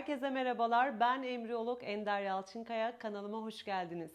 Herkese merhabalar. Ben embriyolog Ender Yalçınkaya. Kanalıma hoş geldiniz.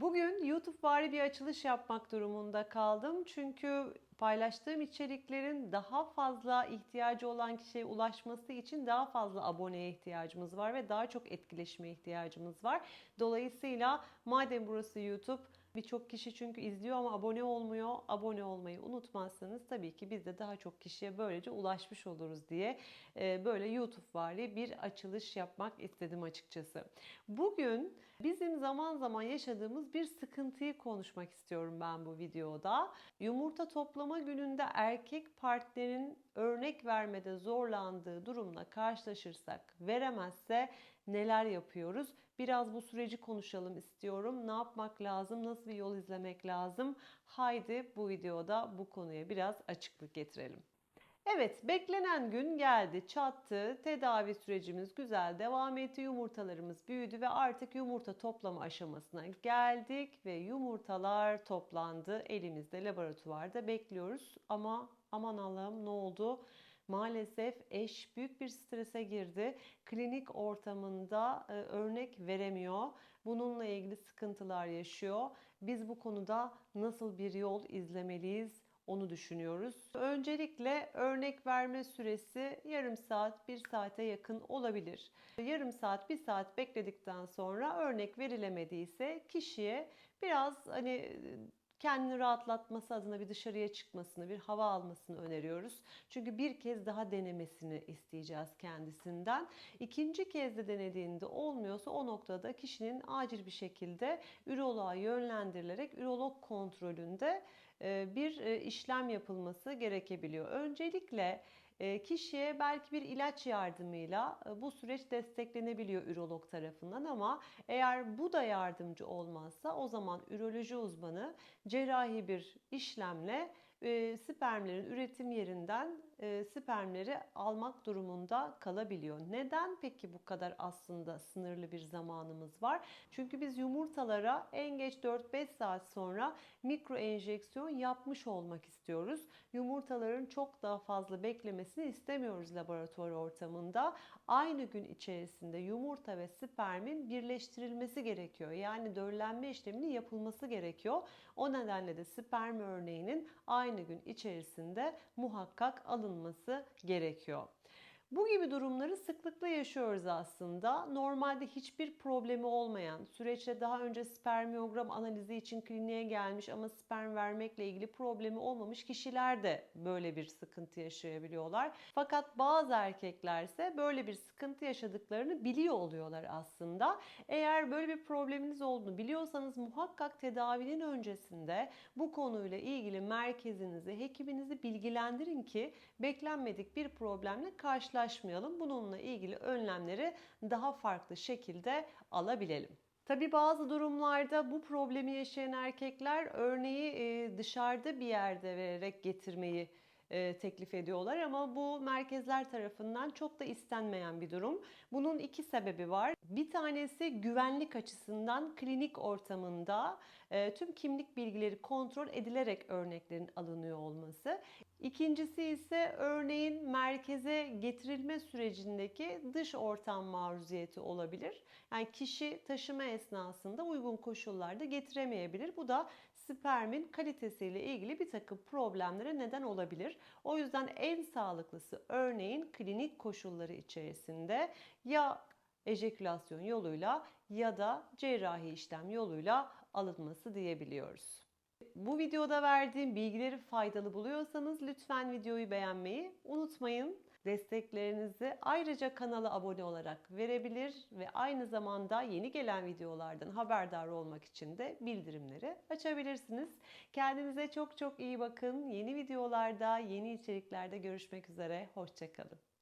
Bugün YouTube vari bir açılış yapmak durumunda kaldım. Çünkü paylaştığım içeriklerin daha fazla ihtiyacı olan kişiye ulaşması için daha fazla aboneye ihtiyacımız var ve daha çok etkileşime ihtiyacımız var. Dolayısıyla madem burası YouTube Birçok kişi çünkü izliyor ama abone olmuyor. Abone olmayı unutmazsanız tabii ki biz de daha çok kişiye böylece ulaşmış oluruz diye e, böyle YouTube vari bir açılış yapmak istedim açıkçası. Bugün bizim zaman zaman yaşadığımız bir sıkıntıyı konuşmak istiyorum ben bu videoda. Yumurta toplama gününde erkek partnerin örnek vermede zorlandığı durumla karşılaşırsak veremezse neler yapıyoruz? Biraz bu süreci konuşalım istiyorum. Ne yapmak lazım? Nasıl bir yol izlemek lazım? Haydi bu videoda bu konuya biraz açıklık getirelim. Evet, beklenen gün geldi, çattı. Tedavi sürecimiz güzel devam etti. Yumurtalarımız büyüdü ve artık yumurta toplama aşamasına geldik ve yumurtalar toplandı. Elimizde laboratuvarda bekliyoruz ama aman Allah'ım ne oldu? Maalesef eş büyük bir strese girdi. Klinik ortamında e, örnek veremiyor. Bununla ilgili sıkıntılar yaşıyor. Biz bu konuda nasıl bir yol izlemeliyiz? Onu düşünüyoruz. Öncelikle örnek verme süresi yarım saat, bir saate yakın olabilir. Yarım saat, bir saat bekledikten sonra örnek verilemediyse kişiye biraz hani kendini rahatlatması adına bir dışarıya çıkmasını, bir hava almasını öneriyoruz. Çünkü bir kez daha denemesini isteyeceğiz kendisinden. İkinci kez de denediğinde olmuyorsa o noktada kişinin acil bir şekilde üroloğa yönlendirilerek ürolog kontrolünde bir işlem yapılması gerekebiliyor. Öncelikle kişiye belki bir ilaç yardımıyla bu süreç desteklenebiliyor ürolog tarafından ama eğer bu da yardımcı olmazsa o zaman üroloji uzmanı cerrahi bir işlemle spermlerin üretim yerinden e, spermleri almak durumunda kalabiliyor. Neden peki bu kadar aslında sınırlı bir zamanımız var? Çünkü biz yumurtalara en geç 4-5 saat sonra mikro enjeksiyon yapmış olmak istiyoruz. Yumurtaların çok daha fazla beklemesini istemiyoruz laboratuvar ortamında. Aynı gün içerisinde yumurta ve spermin birleştirilmesi gerekiyor. Yani döllenme işleminin yapılması gerekiyor. O nedenle de sperm örneğinin aynı gün içerisinde muhakkak alınması gerekiyor. Bu gibi durumları sıklıkla yaşıyoruz aslında. Normalde hiçbir problemi olmayan, süreçte daha önce spermiyogram analizi için kliniğe gelmiş ama sperm vermekle ilgili problemi olmamış kişiler de böyle bir sıkıntı yaşayabiliyorlar. Fakat bazı erkekler ise böyle bir sıkıntı yaşadıklarını biliyor oluyorlar aslında. Eğer böyle bir probleminiz olduğunu biliyorsanız muhakkak tedavinin öncesinde bu konuyla ilgili merkezinizi, hekiminizi bilgilendirin ki beklenmedik bir problemle karşılaşmayın karşılaşmayalım. Bununla ilgili önlemleri daha farklı şekilde alabilelim. Tabi bazı durumlarda bu problemi yaşayan erkekler örneği dışarıda bir yerde vererek getirmeyi e, teklif ediyorlar ama bu merkezler tarafından çok da istenmeyen bir durum. Bunun iki sebebi var. Bir tanesi güvenlik açısından klinik ortamında e, tüm kimlik bilgileri kontrol edilerek örneklerin alınıyor olması. İkincisi ise örneğin merkeze getirilme sürecindeki dış ortam maruziyeti olabilir. Yani kişi taşıma esnasında uygun koşullarda getiremeyebilir. Bu da spermin kalitesiyle ilgili bir takım problemlere neden olabilir. O yüzden en sağlıklısı örneğin klinik koşulları içerisinde ya ejekülasyon yoluyla ya da cerrahi işlem yoluyla alınması diyebiliyoruz. Bu videoda verdiğim bilgileri faydalı buluyorsanız lütfen videoyu beğenmeyi unutmayın. Desteklerinizi ayrıca kanala abone olarak verebilir ve aynı zamanda yeni gelen videolardan haberdar olmak için de bildirimleri açabilirsiniz. Kendinize çok çok iyi bakın. Yeni videolarda, yeni içeriklerde görüşmek üzere. Hoşçakalın.